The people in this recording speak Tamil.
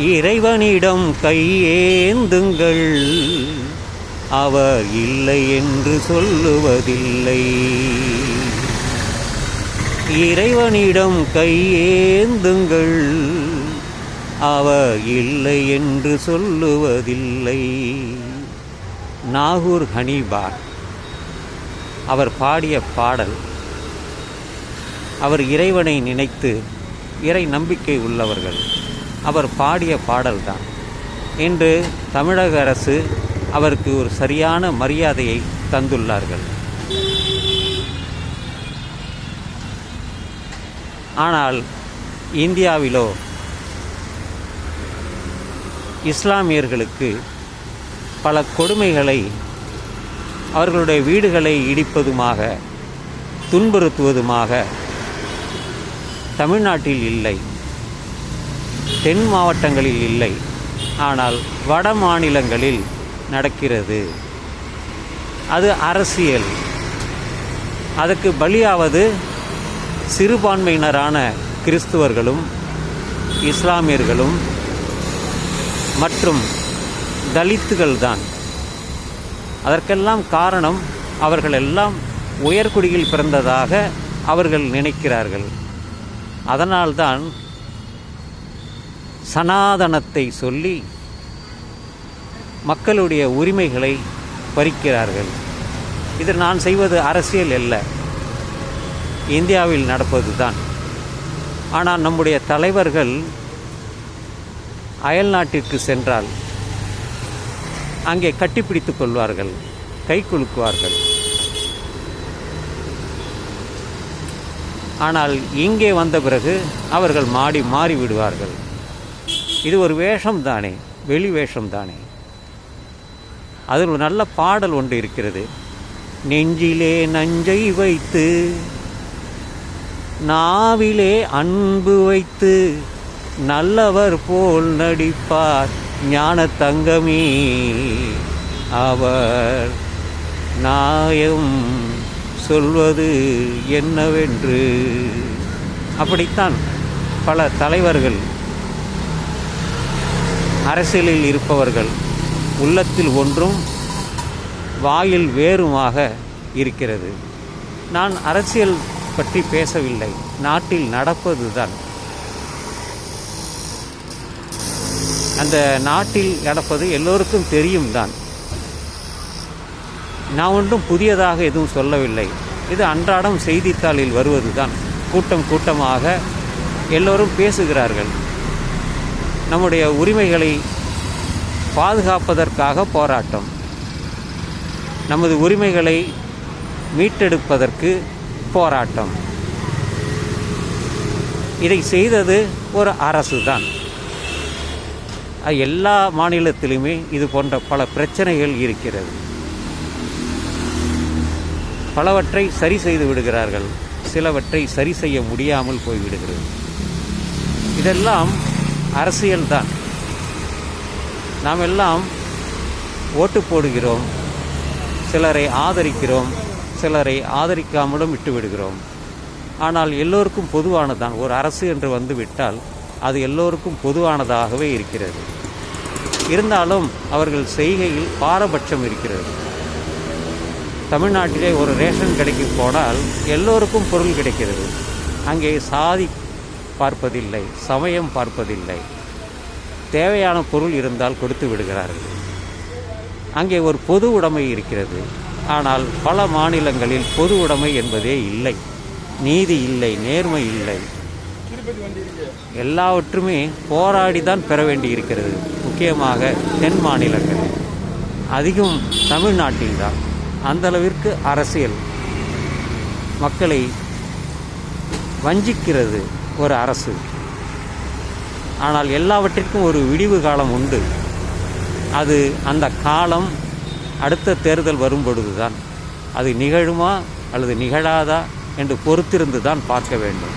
இறைவனிடம் கையேந்துங்கள். அவர் இல்லை என்று சொல்லுவதில்லை. இறைவனிடம் கையேந்துங்கள். அவர் இல்லை என்று சொல்லுவதில்லை. நாகூர் ஹனீபார் அவர் பாடிய பாடல் அவர் இறைவனை நினைத்து இறை நம்பிக்கை உள்ளவர்கள். அவர் பாடிய பாடல்தான். இன்று தமிழக அரசு அவருக்கு ஒரு சரியான மரியாதையை தந்துள்ளார்கள். ஆனால் இந்தியாவிலோ இஸ்லாமியர்களுக்கு பல கொடுமைகளை அவர்களுடைய வீடுகளை இடிப்பதுமாக துன்புறுத்துவதுமாக தமிழ்நாட்டில் இல்லை. தென் மாவட்டங்களில் இல்லை. ஆனால் வட மாநிலங்களில் நடக்கிறது. அது அரசியல். அதற்கு பலியாவது சிறுபான்மையினரான கிறிஸ்துவர்களும் இஸ்லாமியர்களும் மற்றும் தலித்துகள்தான். அதற்கெல்லாம் காரணம் அவர்கள் எல்லாம் உயர்குடியில் பிறந்ததாக அவர்கள் நினைக்கிறார்கள். அதனால்தான் சனாதனத்தை சொல்லி மக்களுடைய உரிமைகளை பறிக்கிறார்கள். இது நான் செய்வது அரசியல் அல்ல. இந்தியாவில் நடப்பது தான். ஆனால் நம்முடைய தலைவர்கள் அயல் நாட்டிற்கு சென்றால் அங்கே கட்டிப்பிடித்துக் கொள்வார்கள் கை குலுக்குவார்கள். ஆனால் இங்கே வந்த பிறகு அவர்கள் மாடி மாறிவிடுவார்கள். இது ஒரு வேஷம் தானே வெளி வேஷம் தானே. அதில் ஒரு நல்ல பாடல் ஒன்று இருக்கிறது. நெஞ்சிலே நஞ்சை வைத்து நாவிலே அன்பு வைத்து நல்லவர் போல் நடிப்பார் ஞான தங்கமே அவர் நாயம் சொல்வது என்னவென்று. அப்படித்தான் பல தலைவர்கள் அரசியலில் இருப்பவர்கள் உள்ளத்தில் ஒன்றும் வாயில் வேறுமாக இருக்கிறது. நான் அரசியல் பற்றி பேசவில்லை. நாட்டில் நடப்பதுதான். அந்த நாட்டில் நடப்பது எல்லோருக்கும் தெரியும் தான். நான் ஒன்றும் புதியதாக எதுவும் சொல்லவில்லை. இது அன்றாடம் செய்தித்தாளில் வருவது தான் கூட்டம் கூட்டமாக எல்லோரும் பேசுகிறார்கள். நம்முடைய உரிமைகளை பாதுகாப்பதற்காக போராட்டம். நமது உரிமைகளை மீட்டெடுப்பதற்கு போராட்டம். இதை செய்தது ஒரு அரசு தான் எல்லா மாநிலத்திலுமே இது போன்ற பல பிரச்சனைகள் இருக்கிறது. பலவற்றை சரி செய்து விடுகிறார்கள். சிலவற்றை சரி செய்ய முடியாமல் போய்விடுகிறது. இதெல்லாம் அரசியல்தான். நாம் எல்லாம் ஓட்டு போடுகிறோம். சிலரை ஆதரிக்கிறோம். சிலரை ஆதரிக்காமலும் விட்டுவிடுகிறோம். ஆனால் எல்லோருக்கும் பொதுவானதான். ஒரு அரசு என்று வந்து விட்டால் அது எல்லோருக்கும் பொதுவானதாகவே இருக்கிறது. இருந்தாலும் அவர்கள் செய்கையில் பாரபட்சம் இருக்கிறது. தமிழ்நாட்டிலே ஒரு ரேஷன் கடைக்கு போனால் எல்லோருக்கும் பொருள் கிடைக்கிறது. அங்கே சாதி பார்ப்பதில்லை சமயம் பார்ப்பதில்லை. தேவையான பொருள் இருந்தால் கொடுத்து விடுகிறார்கள். அங்கே ஒரு பொது உடைமை இருக்கிறது. ஆனால் பல மாநிலங்களில் பொது உடைமை என்பதே இல்லை. நீதி இல்லை நேர்மை இல்லை. எல்லாவற்றுமே போராடி தான் பெற வேண்டியிருக்கிறது. முக்கியமாக தென் மாநிலங்களில் அதிகம் தமிழ்நாட்டில்தான் அந்தளவிற்கு அரசியல் மக்களை வஞ்சிக்கிறது. ஒரு அரசு. ஆனால் எல்லாவற்றிற்கும் ஒரு விடிவு காலம் உண்டு. அது அந்த காலம் அடுத்த தேர்தல் வரும் பொழுதுதான் அது நிகழுமா அல்லது நிகழாதா என்று பொறுத்திருந்து தான் பார்க்க வேண்டும்.